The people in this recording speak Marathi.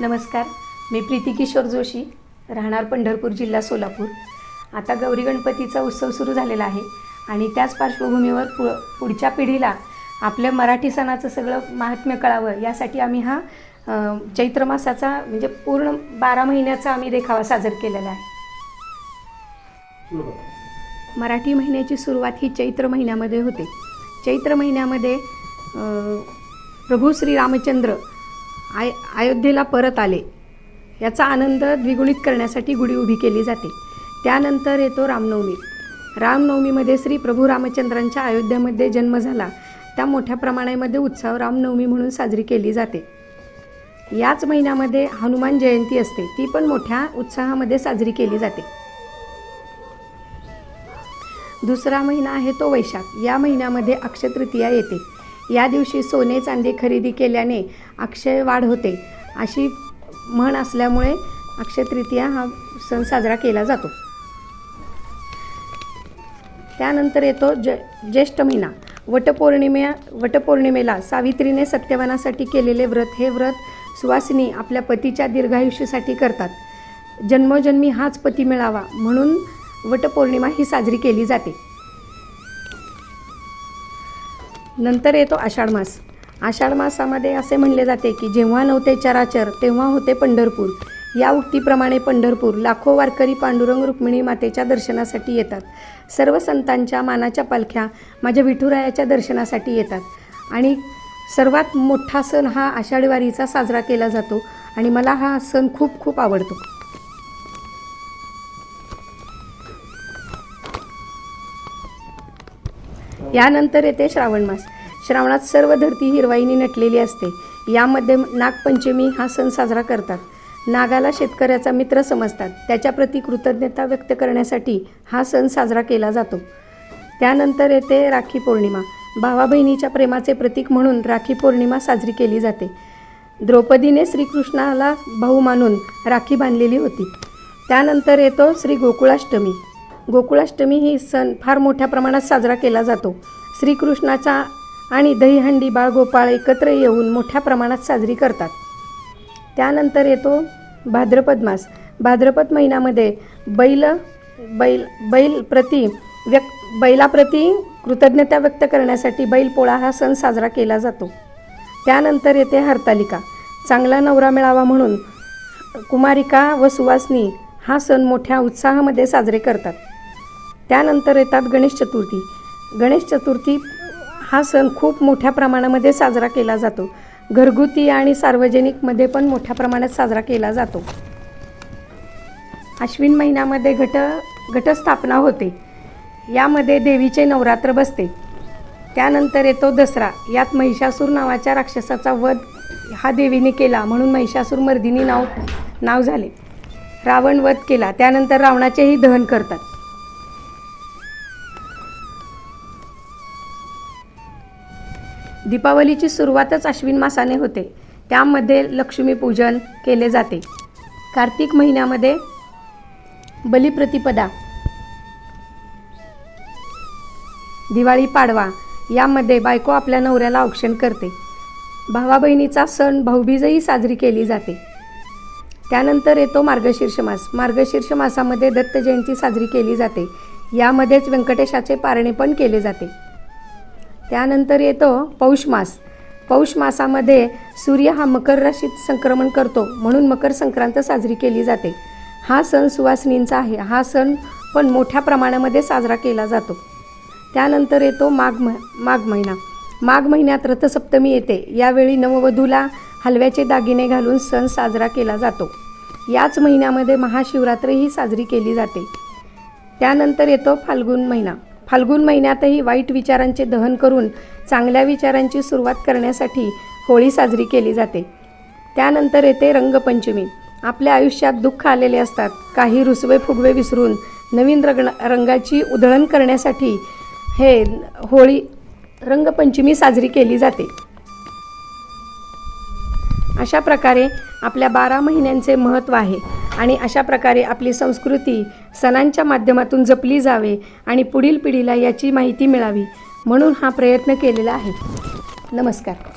नमस्कार. मी प्रीती किशोर जोशी राहणार पंढरपूर जिल्हा सोलापूर. आता गौरी गणपतीचा उत्सव सुरू झालेला आहे आणि त्याच पार्श्वभूमीवर पु पुढच्या पिढीला आपल्या मराठी सणाचं सगळं महात्म्य कळावं यासाठी आम्ही हा चैत्र मासाचा म्हणजे पूर्ण बारा महिन्याचा आम्ही देखावा साजर केलेला आहे. मराठी महिन्याची सुरुवात ही चैत्र महिन्यामध्ये होते. चैत्र महिन्यामध्ये प्रभू श्री रामचंद्र आय अयोध्येला परत आले. याचा आनंद द्विगुणित करण्यासाठी गुढी उभी केली जाते. त्यानंतर येतो रामनवमी. रामनवमीमध्ये श्री प्रभू रामचंद्रांच्या अयोध्येमध्ये जन्म झाला. त्या मोठ्या प्रमाणामध्ये उत्सव रामनवमी म्हणून साजरी केली जाते. याच महिन्यामध्ये हनुमान जयंती असते. ती पण मोठ्या उत्साहामध्ये साजरी केली जाते. दुसरा महिना आहे तो वैशाख. या महिन्यामध्ये अक्षय तृतीया येते. या दिवशी सोने चांदी खरेदी केल्याने अक्षय वाढ होते. अशी म्हण असल्यामुळे अक्षय तृतीया हा सण साजरा केला जातो. त्यानंतर येतो ज ज्येष्ठ महिना वटपौर्णिमे वटपौर्णिमेला सावित्रीने सत्यवानासाठी केलेले व्रत हे व्रत सुवासिनी आपल्या पतीच्या दीर्घायुष्यासाठी करतात. जन्मोजन्मी हाच पती मिळावा म्हणून वटपौर्णिमा ही साजरी केली जाते. नंतर येतो आषाढ मास. आषाढ मासामध्ये असे म्हणले जाते की जेव्हा नव्हते चराचर तेव्हा होते पंढरपूर. या उक्तीप्रमाणे पंढरपूर लाखो वारकरी पांडुरंग रुक्मिणी मातेच्या दर्शनासाठी येतात. सर्व संतांच्या मानाच्या पालख्या माझ्या विठुरायाच्या दर्शनासाठी येतात. आणि सर्वात मोठा सण हा आषाढवारीचा साजरा केला जातो आणि मला हा सण खूप खूप आवडतो. यानंतर येते श्रावण मास. श्रावणात सर्व धरती हिरवाईने नटलेली असते. यामध्ये नागपंचमी हा सण साजरा करतात. नागाला शेतकऱ्याचा मित्र समजतात. त्याच्याप्रती कृतज्ञता व्यक्त करण्यासाठी हा सण साजरा केला जातो. त्यानंतर येते राखी पौर्णिमा. भावा बहिणीच्या प्रेमाचे प्रतीक म्हणून राखी पौर्णिमा साजरी केली जाते. द्रौपदीने श्रीकृष्णाला भाऊ मानून राखी बांधलेली होती. त्यानंतर येतो श्री गोकुळाष्टमी. गोकुळाष्टमी ही सण फार मोठ्या प्रमाणात साजरा केला जातो. श्रीकृष्णाचा आणि दहीहंडी बाळगोपाळ एकत्र येऊन मोठ्या प्रमाणात साजरी करतात. त्यानंतर येतो भाद्रपद मास. भाद्रपद महिन्यामध्ये बैल बैल बैल प्रति व्यक् बैलाप्रती कृतज्ञता व्यक्त करण्यासाठी बैलपोळा हा सण साजरा केला जातो. त्यानंतर येते हरतालिका. चांगला नवरा मिळावा म्हणून कुमारिका व सुवासनी हा सण मोठ्या उत्साहामध्ये साजरे करतात. त्यानंतर येतात गणेश चतुर्थी. गणेश चतुर्थी हा सण खूप मोठ्या प्रमाणामध्ये साजरा केला जातो. घरगुती आणि सार्वजनिकमध्ये पण मोठ्या प्रमाणात साजरा केला जातो. अश्विन महिन्यामध्ये घट घटस्थापना होते. यामध्ये देवीचे नवरात्र बसते. त्यानंतर येतो दसरा. यात महिषासूर नावाच्या राक्षसाचा वध हा देवीने केला म्हणून महिषासूर मर्दिनी नाव नाव झाले. रावण वध केला. त्यानंतर रावणाचेही दहन करतात. दीपावलीची सुरुवातच अश्विन मासाने होते. त्यामध्ये लक्ष्मीपूजन केले जाते. कार्तिक महिन्यामध्ये बलिप्रतिपदा दिवाळी पाडवा यामध्ये बायको आपल्या नवऱ्याला औक्षण करते. भावा बहिणीचा सण भाऊबीजही साजरी केली जाते. त्यानंतर येतो मार्गशीर्ष मास. मार्गशीर्ष मासामध्ये दत्त जयंती साजरी केली जाते. यामध्येच व्यंकटेशाचे पारणे पण केले जाते. त्यानंतर येतो पौष मास. पौष मासामध्ये सूर्य हा मकर राशीत संक्रमण करतो म्हणून मकर संक्रांत साजरी केली जाते. हा सण सुवासिनींचा आहे. हा सण पण मोठ्या प्रमाणामध्ये साजरा केला जातो. त्यानंतर येतो माघ म माघ महिना. माघ महिन्यात रथसप्तमी येते. यावेळी नववधूला हलव्याचे दागिने घालून सण साजरा केला जातो. याच महिन्यामध्ये महाशिवरात्रही साजरी केली जाते. त्यानंतर येतो फाल्गुन महिना. फाल्गुन महिन्यातही वाईट विचारांचे दहन करून चांगल्या विचारांची सुरुवात करण्यासाठी होळी साजरी केली जाते. त्यानंतर येते रंगपंचमी. आपल्या आयुष्यात दुःख आलेले असतात. काही रुसवे फुगवे विसरून नवीन रंग रंगाची उधळण करण्यासाठी हे होळी रंगपंचमी साजरी केली जाते. अशा प्रकारे आपल्या बारा महिन्यांचे महत्त्व आहे. आणि अशा प्रकारे आपली संस्कृती सणांच्या माध्यमातून जपली जावे आणि पुढील पिढीला याची माहिती मिळावी म्हणून हा प्रयत्न केलेला आहे. नमस्कार.